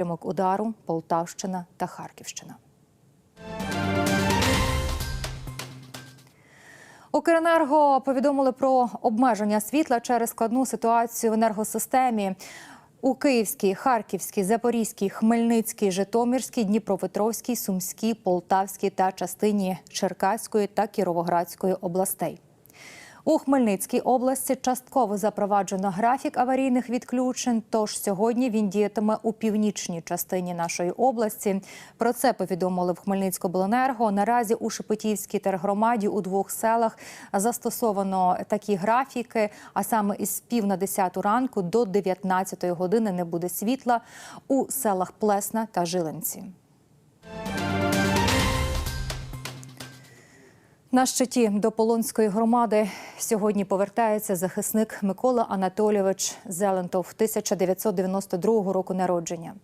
Прямок удару Полтавщина та Харківщина. Укренерго повідомили про обмеження світла через складну ситуацію в енергосистемі. У Київській, Харківській, Запорізькій, Хмельницькій, Житомирській, Дніпропетровській, Сумській, Полтавській та частині Черкаської та Кіровоградської областей. У Хмельницькій області частково запроваджено графік аварійних відключень. Тож сьогодні він діятиме у північній частині нашої області. Про це повідомили в Хмельницькобленерго. Наразі у Шепетівській тергромаді у двох селах застосовано такі графіки. А саме із пів на 10 ранку до 19 години не буде світла у селах Плесна та Жилинці. На щиті до Полонської громади сьогодні повертається захисник Микола Анатолійович Зелентов, 1992 року народження.